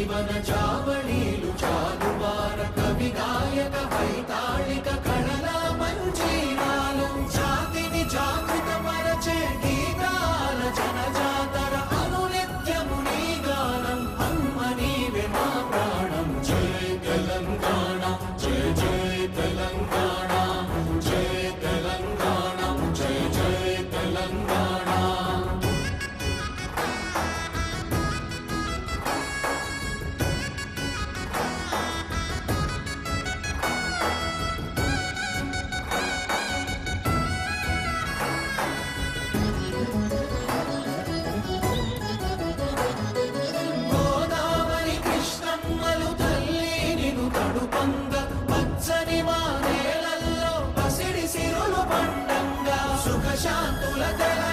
జనజీవన జావళీలు జాలువార కవి గాయక వైతాళిక ప్రశాంతుల తెల